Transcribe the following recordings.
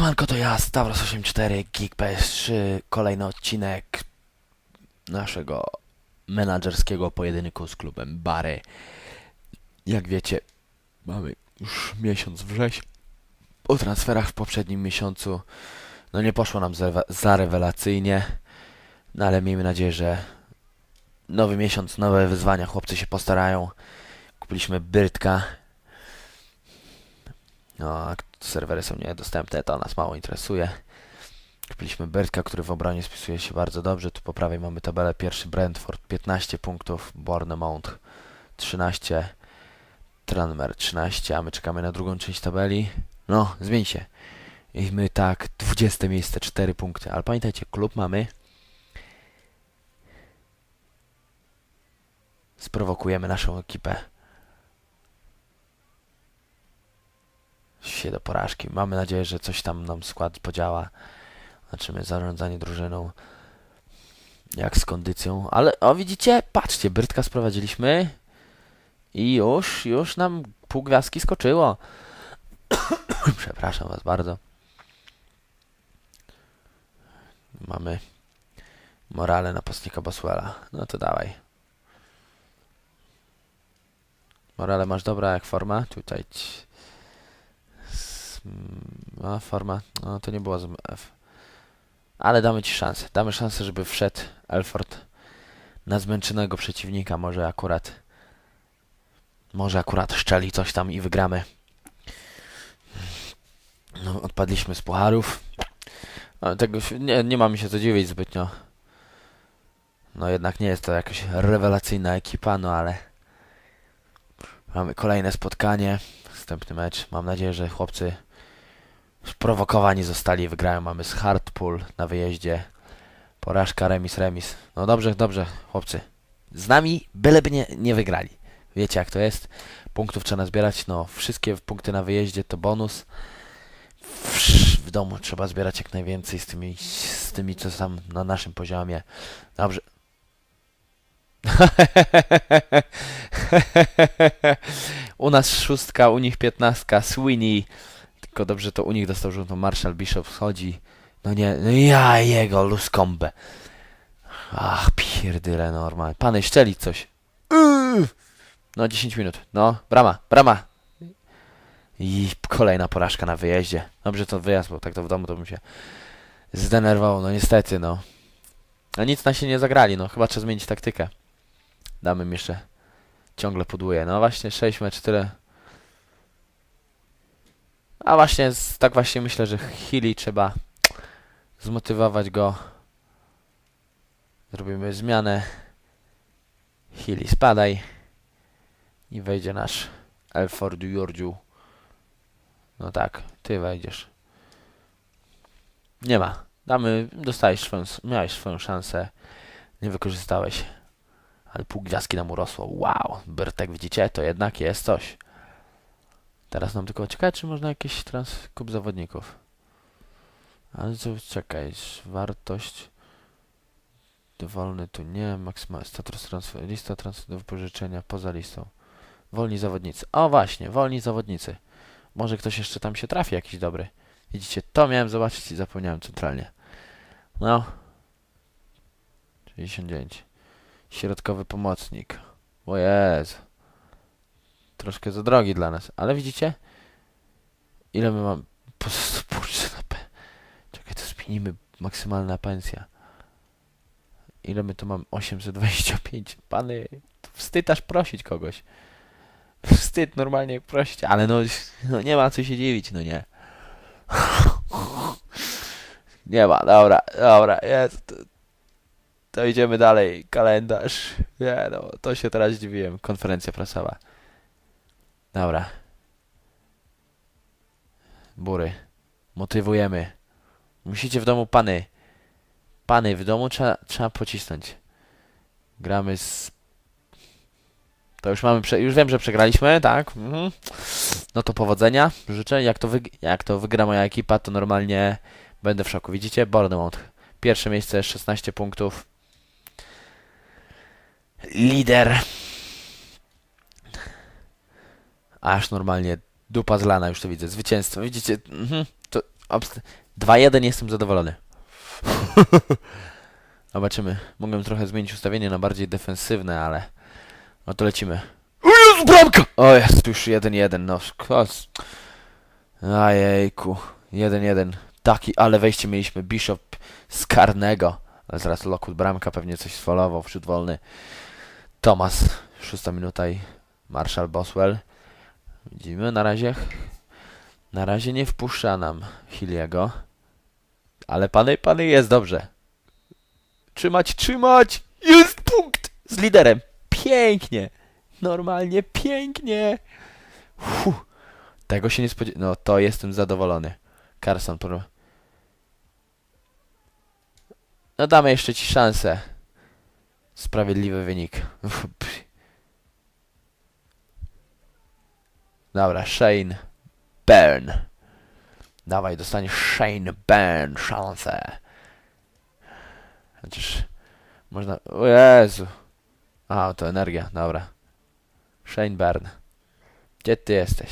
Siemanko, to ja, Stavros84, Geek PS3, kolejny odcinek naszego menadżerskiego pojedynku z klubem Bary. Jak wiecie, mamy już miesiąc września. Po transferach w poprzednim miesiącu, no nie poszło nam za, rewelacyjnie, no ale miejmy nadzieję, że nowy miesiąc, nowe wyzwania, chłopcy się postarają. Kupiliśmy Byrtka, no, serwery są niedostępne, to nas mało interesuje. Kupiliśmy Bertka, który w obronie spisuje się bardzo dobrze. Tu po prawej mamy tabelę. Pierwszy Brentford 15 punktów, Bournemouth 13, Tranmer 13, a my czekamy na drugą część tabeli. No, zmień się. I my tak, 20 miejsce, 4 punkty. Ale pamiętajcie, klub mamy. Sprowokujemy naszą ekipę. Do porażki. Mamy nadzieję, że coś tam nam skład podziała. Zobaczymy zarządzanie drużyną. Jak z kondycją. Ale o widzicie, patrzcie, Brytka sprowadziliśmy. I już, już nam pół gwiazdki skoczyło. Przepraszam was bardzo. Mamy morale napastnika Boswella. No to dawaj. Morale masz dobra jak forma? Tutaj ci- a forma, no to nie było z F. Ale damy ci szansę. Damy szansę, żeby wszedł Elford na zmęczonego przeciwnika. Może akurat może akurat szczeli coś tam i wygramy. No, odpadliśmy z pucharów. No, tego nie, nie ma mi się co dziwić zbytnio. No jednak nie jest to jakaś rewelacyjna ekipa, no ale mamy kolejne spotkanie. Następny mecz. Mam nadzieję, że chłopcy sprowokowani zostali wygrają. Mamy z Hartpool na wyjeździe. Porażka, remis, remis. No dobrze, dobrze, chłopcy. Z nami byleby nie, nie wygrali. Wiecie jak to jest. Punktów trzeba zbierać. No, wszystkie punkty na wyjeździe to bonus. W, domu trzeba zbierać jak najwięcej z tymi, z tymi, co są na naszym poziomie. Dobrze. u nas szóstka, u nich piętnastka. Sweeney. Tylko dobrze to u nich dostał żółtą. Marshall Bishop schodzi. No nie, no ja jego luskombę. Ach, pierdyle normalnie. Pany, szczelić coś. Yy. No, 10 minut. No, brama, brama. I kolejna porażka na wyjeździe. Dobrze to wyjazd, bo tak to w domu to bym się zdenerwował. No niestety, no. A nic na się nie zagrali, no. Chyba trzeba zmienić taktykę. Damy im jeszcze. Ciągle pudłuje. No właśnie, 6 mecz, tyle. A właśnie, tak właśnie myślę, że Healy trzeba zmotywować go. Zrobimy zmianę. Healy, spadaj. I wejdzie nasz Elford Jurdziu. No tak, ty wejdziesz. Nie ma. Damy, dostałeś swoją, miałeś swoją szansę. Nie wykorzystałeś. Ale pół gwiazdki nam urosło. Wow, Bertek widzicie, to jednak jest coś. Teraz nam tylko ciekawe, czy można jakiś trans kup zawodników. Ale co, czekaj, wartość dowolny tu nie, maksymalny status transfer, lista transfer do wypożyczenia poza listą. Wolni zawodnicy. O właśnie, wolni zawodnicy. Może ktoś jeszcze tam się trafi jakiś dobry. Widzicie, to miałem zobaczyć i zapomniałem centralnie. No. 69. Środkowy pomocnik. O Jezu. Troszkę za drogi dla nas. Ale widzicie? Ile my mamy? Po prostu na P. Czekaj, to zmienimy maksymalna pensja. Ile my tu mamy? 825. Pany, wstyd aż prosić kogoś. Wstyd normalnie prosić, ale no, no nie ma co się dziwić, no nie. Nie ma, dobra, dobra, jest. To, to idziemy dalej. Kalendarz. Nie no, to się teraz dziwiłem. Konferencja prasowa. Dobra. Bury. Motywujemy. Musicie w domu pany. Pany, w domu trzeba, trzeba pocisnąć. Gramy z... To już mamy, prze... już wiem, że przegraliśmy, tak? Mhm. No to powodzenia życzę. Jak to, wyg... Jak to wygra moja ekipa, to normalnie będę w szoku. Widzicie? Bournemouth. Pierwsze miejsce, 16 punktów. Lider. Aż normalnie dupa zlana, już to widzę. Zwycięstwo. Widzicie? Mhm. To obst- 2-1 jestem zadowolony. Zobaczymy. Mogłem trochę zmienić ustawienie na bardziej defensywne, ale... No to lecimy. O Jezu, bramka! O jest, już 1-1, no skos. Ajejku. 1-1. Taki, ale wejście mieliśmy. Bishop z karnego. Ale zaraz Lockwood bramka pewnie coś sfolował, wśród wolny. Thomas, szósta minuta i Marshall Boswell. Widzimy na razie. Na razie nie wpuszcza nam Hiliego. Ale pany, pany jest dobrze. Trzymać, trzymać! Jest punkt! Z liderem. Pięknie. Normalnie pięknie. Fuh. Tego się nie spodziewałem. No to jestem zadowolony. Carson, pro... No damy jeszcze ci szansę. Sprawiedliwy wynik. Dobra, Shane Byrne. Dawaj, dostaniesz Shane Byrne szansę. Chociaż można... O Jezu. A, to energia, dobra. Shane Byrne. Gdzie ty jesteś?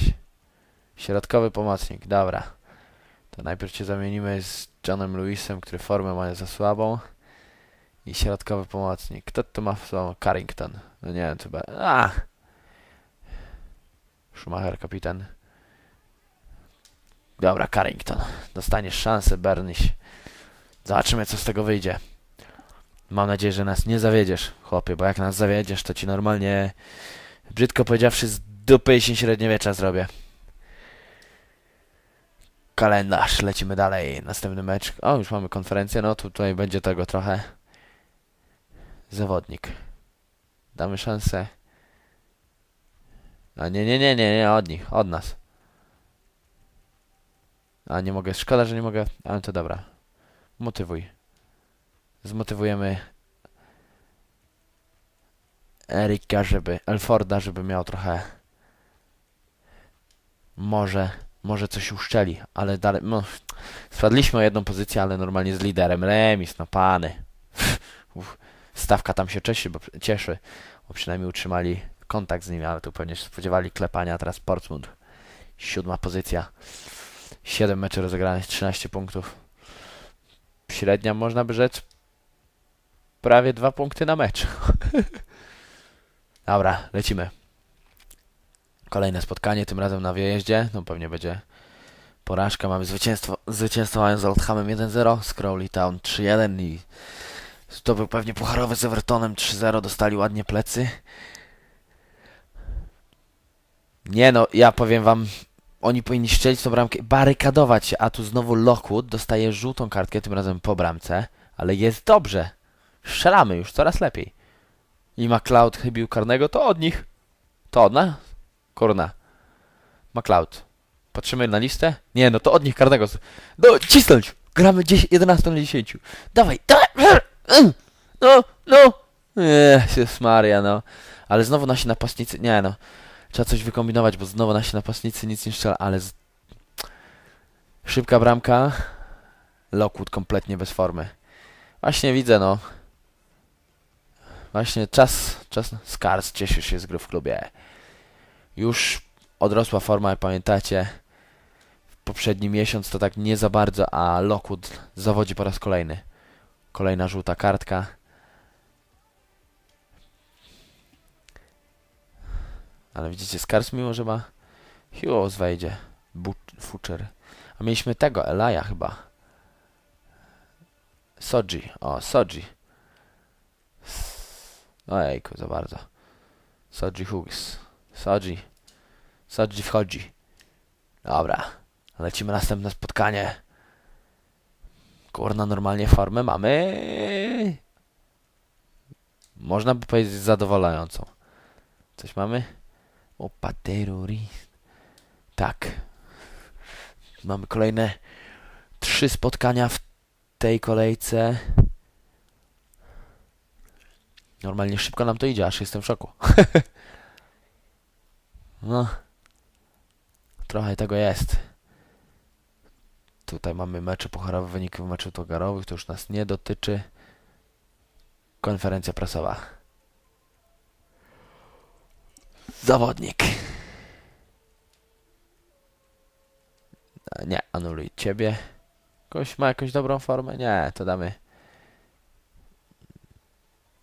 Środkowy pomocnik, dobra. To najpierw cię zamienimy z Johnem Lewisem, który formę ma za słabą. I środkowy pomocnik. Kto to ma słabą? Carrington. No nie wiem, chyba... Schumacher, kapitan. Dobra, Carrington. Dostaniesz szansę, Berniś. Zobaczymy, co z tego wyjdzie. Mam nadzieję, że nas nie zawiedziesz, chłopie, bo jak nas zawiedziesz, to ci normalnie, brzydko powiedziawszy, z dupy się średniowiecza zrobię. Kalendarz, lecimy dalej. Następny mecz. O, już mamy konferencję, no tu- tutaj będzie tego trochę. Zawodnik. Damy szansę. A nie, nie, nie, nie, nie, od nich, od nas. A nie mogę, szkoda, że nie mogę, ale to dobra. Motywuj. Zmotywujemy Erika, żeby, Elforda, żeby miał trochę może, może coś uszczeli, ale dalej, no, spadliśmy o jedną pozycję, ale normalnie z liderem, remis, no pany. Stawka tam się cieszy, bo, cieszy, bo przynajmniej utrzymali kontakt z nimi, ale tu pewnie się spodziewali klepania, teraz Portsmouth. Siódma pozycja. 7 meczy rozegranych, 13 punktów. Średnia można by rzec prawie dwa punkty na mecz. Dobra, lecimy. Kolejne spotkanie, tym razem na wyjeździe. No pewnie będzie porażka. Mamy zwycięstwo, zwycięstwo mając z Oldhamem 1-0, z Town 3-1 i to był pewnie pucharowy z Evertonem 3-0. Dostali ładnie plecy. Nie no, ja powiem wam, oni powinni strzelić tą bramkę, barykadować się, a tu znowu Lockwood dostaje żółtą kartkę, tym razem po bramce, ale jest dobrze. Strzelamy już coraz lepiej. I McLeod chybił karnego, to od nich. To od nas? Kurna. McLeod. Patrzymy na listę? Nie, no to od nich karnego. No, cisnąć! Gramy 10, 11 na 10. Dawaj, dawaj! No, no! Jezus Maria, no. Ale znowu nasi napastnicy, nie no. Trzeba coś wykombinować, bo znowu nasi napastnicy nic nie strzela, ale z... Szybka bramka. Lockwood kompletnie bez formy. Właśnie widzę, no. Właśnie czas, czas... Skars cieszy się z gry w klubie. Już odrosła forma, jak pamiętacie. Poprzedni miesiąc to tak nie za bardzo, a Lockwood zawodzi po raz kolejny. Kolejna żółta kartka. Ale widzicie, Skars mimo, że ma Hughes wejdzie. Futcher. A mieliśmy tego, Elaja chyba. Soji. O, Soji. Ojejku, za bardzo. Soji Hughes. Soji. Soji wchodzi. Dobra. Lecimy następne spotkanie. Kurna, normalnie formę mamy... Można by powiedzieć zadowalającą. Coś mamy? Opa, terrorist. Tak. Mamy kolejne trzy spotkania w tej kolejce. Normalnie szybko nam to idzie, aż jestem w szoku. no. Trochę tego jest. Tutaj mamy mecze pucharowe, wyniki meczów togarowych, to już nas nie dotyczy. Konferencja prasowa. Zawodnik. Nie, anuluj ciebie. Ktoś ma jakąś dobrą formę? Nie, to damy.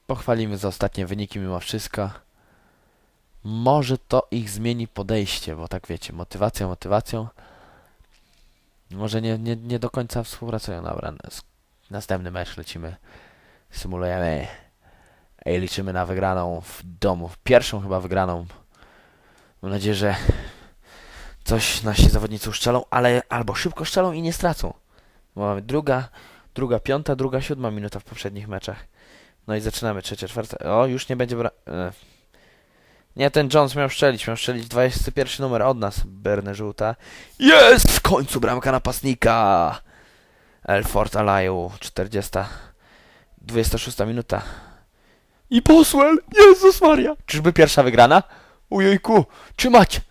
Pochwalimy za ostatnie wyniki mimo wszystko. Może to ich zmieni podejście, bo tak wiecie, motywacja motywacją. Może nie, nie, nie do końca współpracują. Dobra, nas- następny mecz lecimy. Symulujemy. I liczymy na wygraną w domu. Pierwszą chyba wygraną. Mam nadzieję, że coś nasi zawodnicy uszczelą, ale albo szybko szczelą i nie stracą. Bo mamy druga, druga, piąta, druga, siódma minuta w poprzednich meczach. No i zaczynamy, trzecia, czwarta. O, już nie będzie bra... E. Nie, ten Jones miał szczelić, miał szczelić 21 numer od nas, Berne Żółta. Jest! W końcu bramka napastnika! Elfort Alaju, 40. 26 minuta. I Boswell! Jezus Maria! Czyżby pierwsza wygrana? Ujejku! Trzymać!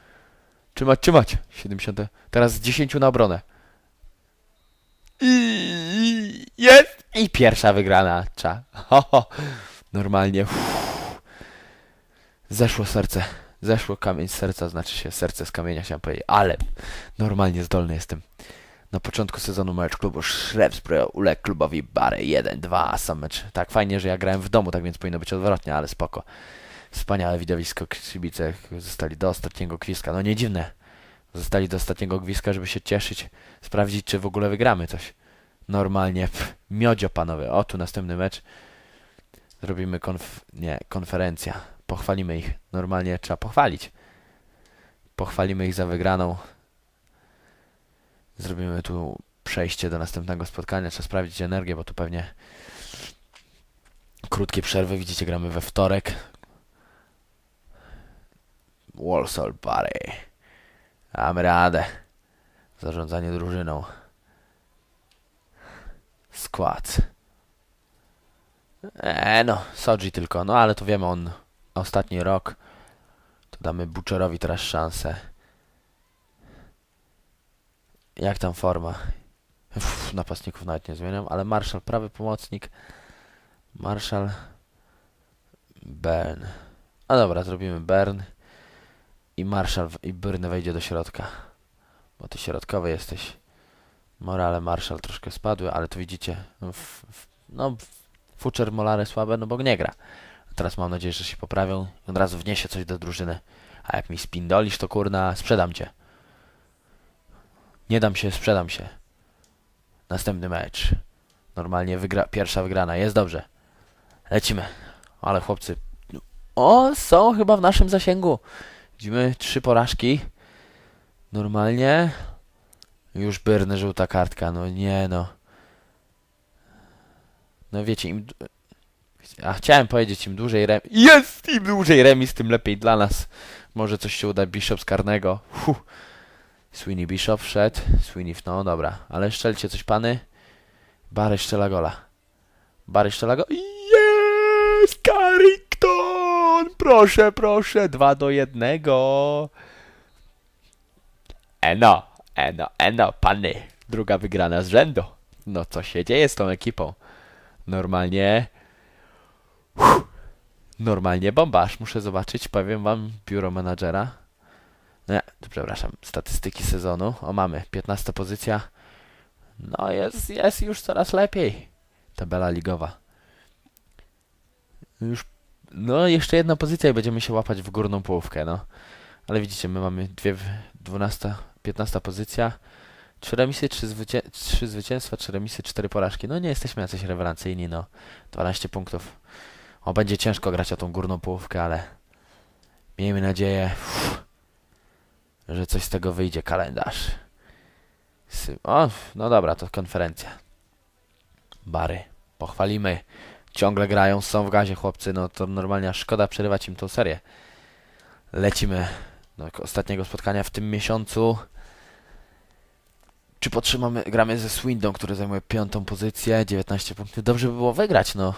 Trzymać, trzymać! 70. Teraz z 10 na obronę. I jest! I pierwsza wygrana. Cza. Ho, ho. Normalnie. Uff. Zeszło serce. Zeszło kamień z serca, znaczy się serce z kamienia, chciałem powiedzieć, ale normalnie zdolny jestem. Na początku sezonu mecz klubu Shrewsbury uległ klubowi Bary 1-2, sam mecz. Tak fajnie, że ja grałem w domu, tak więc powinno być odwrotnie, ale spoko. Wspaniałe widowisko, kibice zostali do ostatniego gwizdka. No nie dziwne. Zostali do ostatniego gwizdka, żeby się cieszyć, sprawdzić, czy w ogóle wygramy coś. Normalnie, pff, miodzio panowie. O, tu następny mecz. Zrobimy konf... nie, konferencja. Pochwalimy ich. Normalnie trzeba pochwalić. Pochwalimy ich za wygraną. Zrobimy tu przejście do następnego spotkania. Trzeba sprawdzić energię, bo tu pewnie krótkie przerwy. Widzicie, gramy we wtorek. Walsall Bary. Damy radę. Zarządzanie drużyną. Skład. Eee, no, Soji tylko, no ale to wiemy, on ostatni rok. To damy Butcherowi teraz szansę. Jak tam forma? Uff, napastników nawet nie zmieniam, ale Marshall prawy pomocnik. Marshall. Bern. A dobra, zrobimy Bern. I Marshall w- i Byrne wejdzie do środka. Bo ty środkowy jesteś. Morale Marshall troszkę spadły, ale tu widzicie. W, w, no, Fucher Molare słabe, no bo nie gra. Teraz mam nadzieję, że się poprawią i od razu wniesie coś do drużyny. A jak mi spindolisz, to kurna, sprzedam cię. Nie dam się, sprzedam się. Następny mecz. Normalnie wygra pierwsza wygrana. Jest dobrze. Lecimy. Ale chłopcy. O, są chyba w naszym zasięgu. Widzimy trzy porażki. Normalnie. Już Byrny, żółta kartka. No nie no. No wiecie, im... A chciałem powiedzieć, im dłużej remis... Jest! Im dłużej remis, tym lepiej dla nas. Może coś się uda Bishop z karnego. Fuh. Sweeney Bishop wszedł. Sweeney, no dobra. Ale szczelcie coś, pany. Bary szczela gola. Bary szczela go... Jest! Proszę, proszę. Dwa do jednego. Eno, eno, eno, pany. Druga wygrana z rzędu. No co się dzieje z tą ekipą? Normalnie... Uff. Normalnie bomba. Aż muszę zobaczyć, powiem wam, biuro menadżera. Nie, przepraszam, statystyki sezonu. O, mamy 15 pozycja. No, jest, jest już coraz lepiej. Tabela ligowa. Już, no, jeszcze jedna pozycja i będziemy się łapać w górną połówkę, no. Ale widzicie, my mamy dwie, w- 12, 15 pozycja. Trzy remisy, trzy, zwycię trzy zwycięstwa, trzy remisy, cztery porażki. No nie jesteśmy jacyś rewelacyjni, no. 12 punktów. O, będzie ciężko grać o tą górną połówkę, ale miejmy nadzieję, uff, że coś z tego wyjdzie. Kalendarz. O, no dobra, to konferencja. Bary. Pochwalimy. Ciągle grają, są w gazie chłopcy, no to normalnie szkoda przerywać im tą serię. Lecimy do ostatniego spotkania w tym miesiącu. Czy potrzymamy, gramy ze Swindon, który zajmuje piątą pozycję, 19 punktów. Dobrze by było wygrać, no.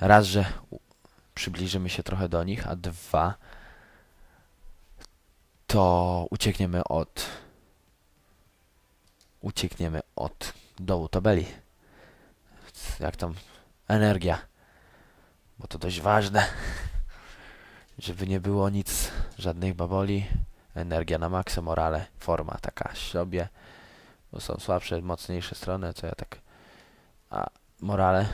Raz, że przybliżymy się trochę do nich, a dwa, to uciekniemy od uciekniemy od dołu tabeli. Jak tam energia, bo to dość ważne, żeby nie było nic, żadnych baboli. Energia na maksa, morale, forma taka sobie. Bo są słabsze, mocniejsze strony, co ja tak... A morale,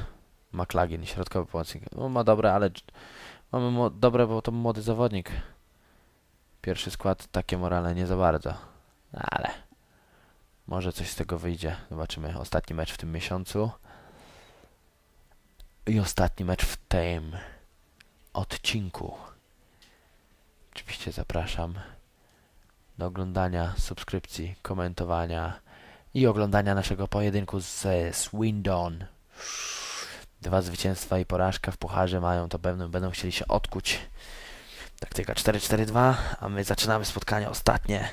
McLagin, środkowy pomocnik. No, ma dobre, ale... Mamy dobre, bo to młody zawodnik. Pierwszy skład, takie morale nie za bardzo. Ale... Może coś z tego wyjdzie. Zobaczymy. Ostatni mecz w tym miesiącu. I ostatni mecz w tym odcinku. Oczywiście zapraszam do oglądania, subskrypcji, komentowania i oglądania naszego pojedynku z Swindon. Dwa zwycięstwa i porażka w pucharze mają, to pewno będą chcieli się odkuć. Taktyka 4-4-2, a my zaczynamy spotkanie ostatnie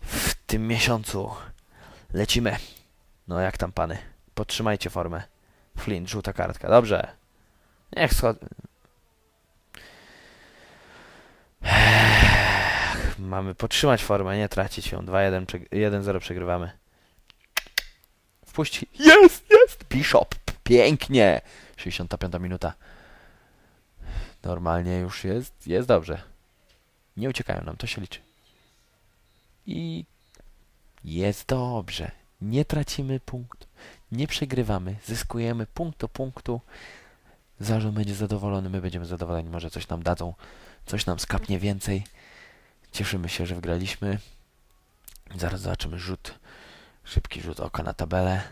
w tym miesiącu. Lecimy. No jak tam pany? Podtrzymajcie formę. Flint, żółta kartka. Dobrze. Niech schod... Mamy podtrzymać formę, nie tracić ją. 2-1, przeg- 1-0 przegrywamy. Wpuści. Jest, jest! Bishop. Pięknie. 65 minuta. Normalnie już jest, jest dobrze. Nie uciekają nam, to się liczy. I jest dobrze. Nie tracimy punktu. Nie przegrywamy. Zyskujemy punkt do punktu. Zarząd będzie zadowolony, my będziemy zadowoleni. Może coś nam dadzą, coś nam skapnie więcej. Cieszymy się, że wygraliśmy. Zaraz zobaczymy rzut. Szybki rzut oka na tabelę.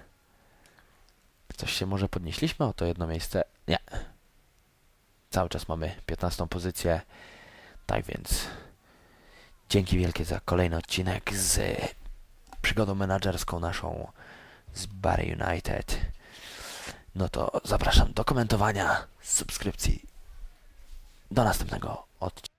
Coś się może podnieśliśmy o to jedno miejsce? Nie. Cały czas mamy 15 pozycję. Tak więc dzięki wielkie za kolejny odcinek z przygodą menadżerską naszą z Barry United. No to zapraszam do komentowania, subskrypcji. Do następnego odcinka.